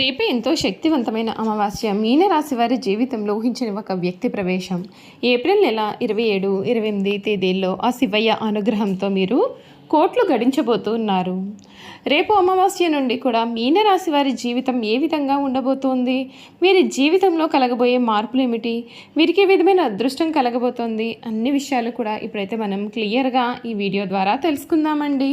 రేపే ఎంతో శక్తివంతమైన అమావాస్య మీనరాశి వారి జీవితంలో ఊహించిన ఒక వ్యక్తి ప్రవేశం. ఏప్రిల్ నెల ఇరవై ఏడు ఇరవై ఎనిమిది తేదీల్లో ఆ శివయ్య అనుగ్రహంతో మీరు కోట్లు గడించబోతున్నారు. రేపు అమావాస్య నుండి కూడా మీనరాశి వారి జీవితం ఏ విధంగా ఉండబోతోంది? వీరి జీవితంలో కలగబోయే మార్పులు ఏమిటి? వీరికి ఏ విధమైన అదృష్టం కలగబోతోంది? అన్ని విషయాలు కూడా ఇప్పుడైతే మనం క్లియర్గా ఈ వీడియో ద్వారా తెలుసుకుందామండి.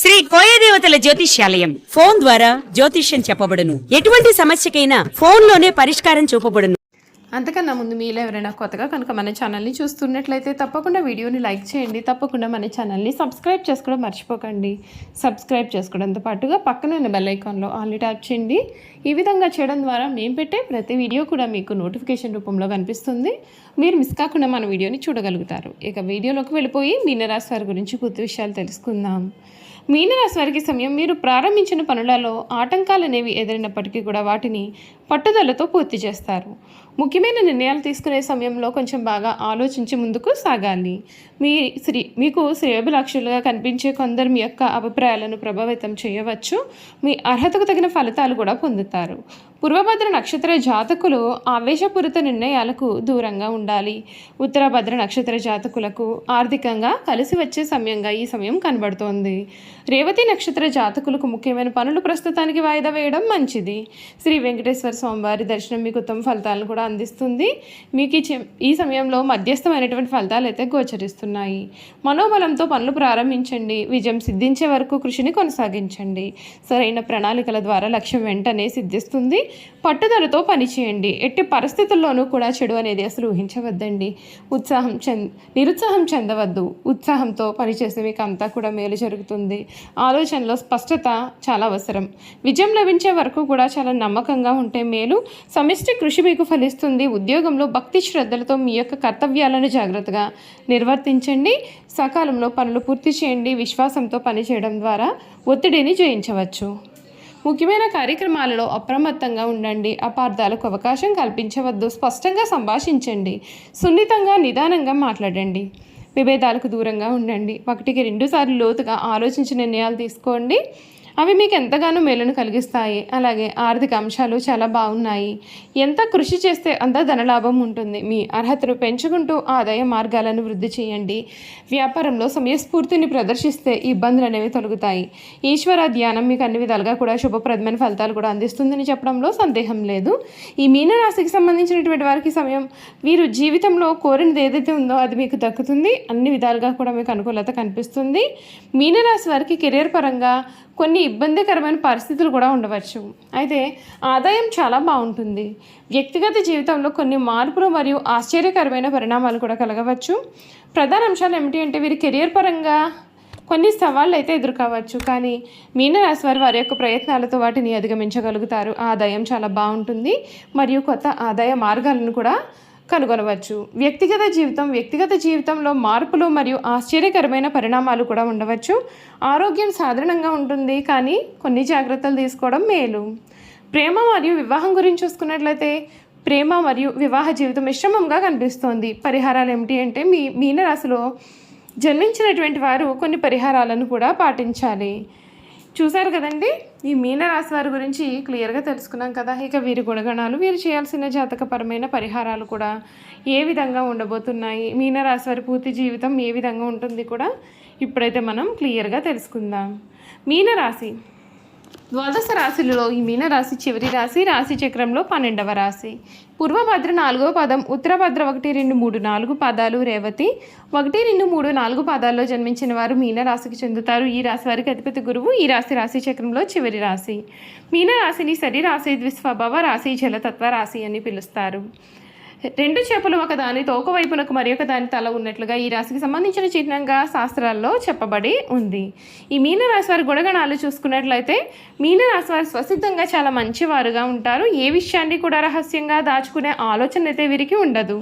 శ్రీ కోయదేవతల జ్యోతిష్యాలయం. ఫోన్ ద్వారా జ్యోతిష్యం చెప్పబడును. ఎటువంటి సమస్యకైనా ఫోన్లోనే పరిష్కారం చూపబడును. అంతకన్నా ముందు మీలో ఎవరైనా కొత్తగా కనుక మన ఛానల్ని చూస్తున్నట్లయితే తప్పకుండా వీడియోని లైక్ చేయండి. తప్పకుండా మన ఛానల్ని సబ్స్క్రైబ్ చేసుకోవడం మర్చిపోకండి. సబ్స్క్రైబ్ చేసుకోవడంతో పాటుగా పక్కన ఉన్న బెల్ ఐకాన్లో ఆల్రెడీ ట్యాప్ చేయండి. ఈ విధంగా చేయడం ద్వారా మేము పెట్టే ప్రతి వీడియో కూడా మీకు నోటిఫికేషన్ రూపంలో కనిపిస్తుంది. మీరు మిస్ కాకుండా మన వీడియోని చూడగలుగుతారు. ఇక వీడియోలోకి వెళ్ళిపోయి మీనరాశి వారి గురించి పూర్తి విషయాలు తెలుసుకుందాం. మీనరాశి వారికి సమయం మీరు ప్రారంభించిన పనులలో ఆటంకాలు అనేవి ఎదురైనప్పటికీ కూడా వాటిని పట్టుదలతో పూర్తి చేస్తారు. ముఖ్యమైన నిర్ణయాలు తీసుకునే సమయంలో కొంచెం బాగా ఆలోచించి ముందుకు సాగాలి. మీ శ్రీ మీకు శ్రేయభిలాక్షులుగా కనిపించే కొందరు మీ యొక్క అభిప్రాయాలను ప్రభావితం చేయవచ్చు. మీ అర్హతకు తగిన ఫలితాలు కూడా పొందుతారు. పూర్వభద్ర నక్షత్ర జాతకులు ఆవేశపూరిత నిర్ణయాలకు దూరంగా ఉండాలి. ఉత్తరభద్ర నక్షత్ర జాతకులకు ఆర్థికంగా కలిసి వచ్చే సమయంగా ఈ సమయం కనబడుతోంది. రేవతి నక్షత్ర జాతకులకు ముఖ్యమైన పనులు ప్రస్తుతానికి వాయిదా వేయడం మంచిది. శ్రీ వెంకటేశ్వర స్వామివారి దర్శనం మీకు ఉత్తమ ఫలితాలను కూడా అందిస్తుంది. మీకు ఈ చె- ఈ సమయంలో మధ్యస్థమైనటువంటి ఫలితాలు అయితే గోచరిస్తున్నాయి. మనోబలంతో పనులు ప్రారంభించండి. విజయం సిద్ధించే వరకు కృషిని కొనసాగించండి. సరైన ప్రణాళికల ద్వారా లక్ష్యం వెంటనే సిద్ధిస్తుంది. పట్టుదలతో పనిచేయండి. ఎట్టి పరిస్థితుల్లోనూ కూడా చెడు అనేది అసలు ఊహించవద్దండి. ఉత్సాహం చెంద నిరుత్సాహం చెందవద్దు. ఉత్సాహంతో పనిచేస్తే మీకు అంతా కూడా మేలు జరుగుతుంది. ఆలోచనలో స్పష్టత చాలా అవసరం. విజయం లభించే వరకు కూడా చాలా నమ్మకంగా ఉంటే మేలు. సమిష్టి కృషి మీకు ఫలిస్తుంది. ఉద్యోగంలో భక్తి శ్రద్ధలతో మీ యొక్క కర్తవ్యాలను జాగ్రత్తగా నిర్వర్తించండి. సకాలంలో పనులు పూర్తి చేయండి. విశ్వాసంతో పనిచేయడం ద్వారా ఒత్తిడిని జయించవచ్చు. ముఖ్యమైన కార్యక్రమాలలో అప్రమత్తంగా ఉండండి. అపార్థాలకు అవకాశం కల్పించవద్దు. స్పష్టంగా సంభాషించండి. సున్నితంగా నిదానంగా మాట్లాడండి. విభేదాలకు దూరంగా ఉండండి. ఒకటికి రెండుసార్లు లోతుగా ఆలోచించి నిర్ణయాలు తీసుకోండి. అవి మీకు ఎంతగానో మేలును కలిగిస్తాయి. అలాగే ఆర్థిక అంశాలు చాలా బాగున్నాయి. ఎంత కృషి చేస్తే అంత ధనలాభం ఉంటుంది. మీ అర్హతను పెంచుకుంటూ ఆదాయ మార్గాలను వృద్ధి చేయండి. వ్యాపారంలో సమయస్ఫూర్తిని ప్రదర్శిస్తే ఇబ్బందులు అనేవి తొలగుతాయి. ఈశ్వర ధ్యానం మీకు అన్ని విధాలుగా కూడా శుభప్రదమైన ఫలితాలు కూడా అందిస్తుందని చెప్పడంలో సందేహం లేదు. ఈ మీనరాశికి సంబంధించినటువంటి వారికి సమయం వీరు జీవితంలో కోరినది ఏదైతే ఉందో అది మీకు దక్కుతుంది. అన్ని విధాలుగా కూడా మీకు అనుకూలత కనిపిస్తుంది. మీనరాశి వారికి కెరీర్ పరంగా కొన్ని ఇబ్బందికరమైన పరిస్థితులు కూడా ఉండవచ్చు. అయితే ఆదాయం చాలా బాగుంటుంది. వ్యక్తిగత జీవితంలో కొన్ని మార్పులు మరియు ఆశ్చర్యకరమైన పరిణామాలు కూడా కలగవచ్చు. ప్రధాన అంశాలు ఏమిటి అంటే వీరి కెరియర్ పరంగా కొన్ని సవాళ్ళు అయితే ఎదుర్కోవచ్చు. కానీ మీనరాశి వారు వారి యొక్క ప్రయత్నాలతో వాటిని అధిగమించగలుగుతారు. ఆదాయం చాలా బాగుంటుంది. మరియు కొత్త ఆదాయ మార్గాలను కూడా కనుగొనవచ్చు. వ్యక్తిగత జీవితం వ్యక్తిగత జీవితంలో మార్పులు మరియు ఆశ్చర్యకరమైన పరిణామాలు కూడా ఉండవచ్చు. ఆరోగ్యం సాధారణంగా ఉంటుంది కానీ కొన్ని జాగ్రత్తలు తీసుకోవడం మేలు. ప్రేమ మరియు వివాహం గురించి చూసుకున్నట్లయితే ప్రేమ మరియు వివాహ జీవితం మిశ్రమంగా కనిపిస్తోంది. పరిహారాలు ఏమిటి అంటే మీ మీనరాశిలో జన్మించినటువంటి వారు కొన్ని పరిహారాలను కూడా పాటించాలి. చూశారు కదండి? ఈ మీనరాశి వారి గురించి క్లియర్గా తెలుసుకున్నాం కదా. ఇక వీరి గుణగణాలు వీరు చేయాల్సిన జాతకపరమైన పరిహారాలు కూడా ఏ విధంగా ఉండబోతున్నాయి? మీనరాశి వారి పూర్తి జీవితం ఏ విధంగా ఉంటుంది కూడా ఇప్పుడైతే మనం క్లియర్గా తెలుసుకుందాం. మీనరాశి ద్వాదశ రాశులలో ఈ మీనరాశి చివరి రాశి రాశి చక్రంలో పన్నెండవ రాశి. పూర్వభద్ర నాలుగో పదం ఉత్తరభద్ర ఒకటి రెండు మూడు నాలుగు పదాలు రేవతి ఒకటి రెండు మూడు నాలుగు పదాల్లో జన్మించిన వారు మీనరాశికి చెందుతారు. ఈ రాశి వారికి అధిపతి గురువు ఈ రాశి రాశి చక్రంలో చివరి రాశి. మీనరాశిని సరి రాశి ద్విస్వభావ రాశి జలతత్వ రాశి అని పిలుస్తారు. రెండు చేపలు ఒక దాని తోక వైపునకు మరి ఒక దాని తల ఉన్నట్లుగా ఈ రాశికి సంబంధించిన చిహ్నంగా శాస్త్రాల్లో చెప్పబడి ఉంది. ఈ మీనరాశి వారి గుణగణాలు చూసుకున్నట్లయితే మీనరాశి వారు స్వసిద్ధంగా చాలా మంచివారుగా ఉంటారు. ఏ విషయాన్ని కూడా రహస్యంగా దాచుకునే ఆలోచన అయితే వీరికి ఉండదు.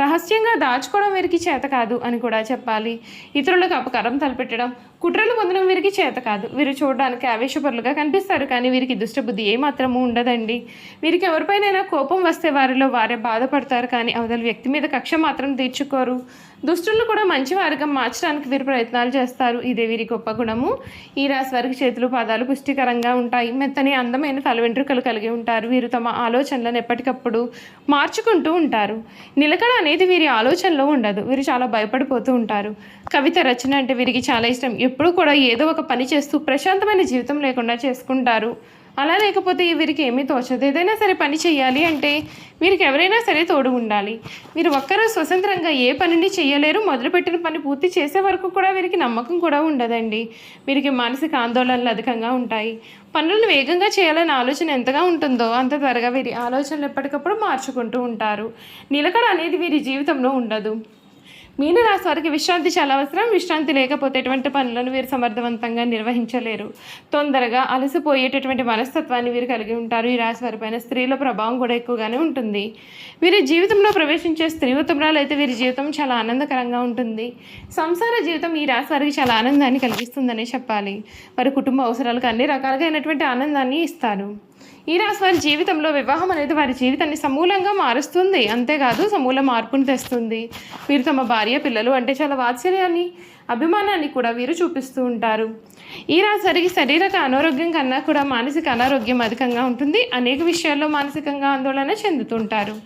రహస్యంగా దాచుకోవడం వీరికి చేత కాదు అని కూడా చెప్పాలి. ఇతరులకు అపకారం తలపెట్టడం కుట్రలు పొందడం వీరికి చేత కాదు. వీరు చూడడానికి ఆవేశపరులుగా కనిపిస్తారు. కానీ వీరికి దుష్టబుద్ధి ఏమాత్రము ఉండదండి. వీరికి ఎవరిపైనైనా కోపం వస్తే వారిలో వారే బాధపడతారు. కానీ అవతల వ్యక్తి మీద కక్ష మాత్రం తీర్చుకోరు. దుష్టులను కూడా మంచి వారిగా మార్చడానికి వీరు ప్రయత్నాలు చేస్తారు. ఇదే వీరి గొప్ప గుణము. ఈ రాశి వారికి చేతులు పాదాలు పుష్టికరంగా ఉంటాయి. మెత్తని అందమైన తల వెంట్రుకలు కలిగి ఉంటారు. వీరు తమ ఆలోచనలను ఎప్పటికప్పుడు మార్చుకుంటూ ఉంటారు. నిలకడ అనేది వీరి ఆలోచనలో ఉండదు. వీరు చాలా భయపడిపోతూ ఉంటారు. కవిత రచన అంటే వీరికి చాలా ఇష్టం. ఎప్పుడూ కూడా ఏదో ఒక పని చేస్తూ ప్రశాంతమైన జీవితం లేకుండా చేసుకుంటారు. అలా లేకపోతే వీరికి ఏమీ తోచదు. ఏదైనా సరే పని చేయాలి అంటే వీరికి ఎవరైనా సరే తోడు ఉండాలి. వీరు ఒక్కరూ స్వతంత్రంగా ఏ పనిని చేయలేరు. మొదలుపెట్టిన పని పూర్తి చేసే వరకు కూడా వీరికి నమ్మకం కూడా ఉండదండి. వీరికి మానసిక ఆందోళనలు అధికంగా ఉంటాయి. పనులను వేగంగా చేయాలనే ఆలోచన ఎంతగా ఉంటుందో అంత త్వరగా వీరి ఆలోచనలు ఎప్పటికప్పుడు మార్చుకుంటూ ఉంటారు. నిలకడ అనేది వీరి జీవితంలో ఉండదు. మీనరాశి వారికి విశ్రాంతి చాలా అవసరం. విశ్రాంతి లేకపోతే ఎటువంటి పనులను వీరు సమర్థవంతంగా నిర్వహించలేరు. తొందరగా అలసిపోయేటటువంటి మనస్తత్వాన్ని వీరు కలిగి ఉంటారు. ఈ రాశి వారిపైన స్త్రీల ప్రభావం కూడా ఎక్కువగానే ఉంటుంది. వీరి జీవితంలో ప్రవేశించే స్త్రీ ఉత్తమరాలు అయితే వీరి జీవితం చాలా ఆనందకరంగా ఉంటుంది. సంసార జీవితం ఈ రాశి వారికి చాలా ఆనందాన్ని కలిగిస్తుందనే చెప్పాలి. వారి కుటుంబ అవసరాలకు అన్ని రకాలుగా అయినటువంటి ఆనందాన్ని ఇస్తారు. ఈ రాశి వారి జీవితంలో వివాహం అనేది వారి జీవితాన్ని సమూలంగా మారుస్తుంది. అంతేకాదు సమూల మార్పును తెస్తుంది. వీరు తమ భార్య పిల్లలు అంటే చాలా వాత్సల్యాన్ని అభిమానాన్ని కూడా వీరు చూపిస్తూ ఉంటారు. ఈ రాశివారికి శారీరక అనారోగ్యం కన్నా కూడా మానసిక అనారోగ్యం అధికంగా ఉంటుంది. అనేక విషయాల్లో మానసికంగా ఆందోళన చెందుతుంటారు.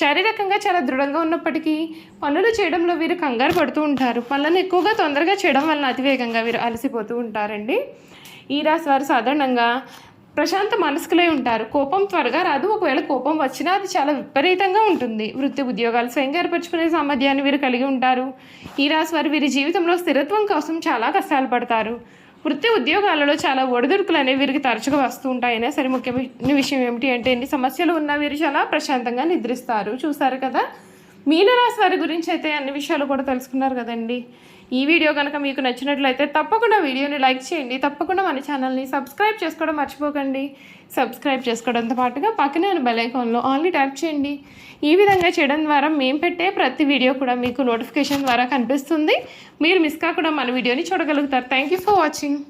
శారీరకంగా చాలా దృఢంగా ఉన్నప్పటికీ పనులు చేయడంలో వీరు కంగారు పడుతూ ఉంటారు. పనులను ఎక్కువగా తొందరగా చేయడం వలన అతివేగంగా వీరు అలసిపోతూ ఉంటారండి. ఈ రాశి వారు సాధారణంగా ప్రశాంత మనస్కులై ఉంటారు. కోపం త్వరగా రాదు. ఒకవేళ కోపం వచ్చినా అది చాలా విపరీతంగా ఉంటుంది. వృత్తి ఉద్యోగాలు స్వయంగా ఏర్పరచుకునే సామర్థ్యాన్ని వీరు కలిగి ఉంటారు. ఈ రాశి వారు వీరి జీవితంలో స్థిరత్వం కోసం చాలా కష్టాలు పడతారు. వృత్తి ఉద్యోగాలలో చాలా ఒడిదుడుకులు అనేవి వీరికి తరచుగా వస్తూ ఉంటాయనే సరే ముఖ్యమైన విషయం ఏమిటి అంటే ఎన్ని సమస్యలు ఉన్నా వీరు చాలా ప్రశాంతంగా నిద్రిస్తారు. చూస్తారు కదా? మీనరాశి వారి గురించి అయితే అన్ని విషయాలు కూడా తెలుసుకున్నారు కదండి. ఈ వీడియో కనుక మీకు నచ్చినట్లయితే తప్పకుండా వీడియోని లైక్ చేయండి. తప్పకుండా మన ఛానల్ని సబ్స్క్రైబ్ చేసుకోవడం మర్చిపోకండి. సబ్స్క్రైబ్ చేసుకోవడంతో పాటుగా పక్కనే ఉన్న బెలైకాన్లో ఆన్లీ ట్యాప్ చేయండి. ఈ విధంగా చేయడం ద్వారా మేము పెట్టే ప్రతి వీడియో కూడా మీకు నోటిఫికేషన్ ద్వారా కనిపిస్తుంది. మీరు మిస్ కాకుండా మన వీడియోని చూడగలుగుతారు. Thank you for watching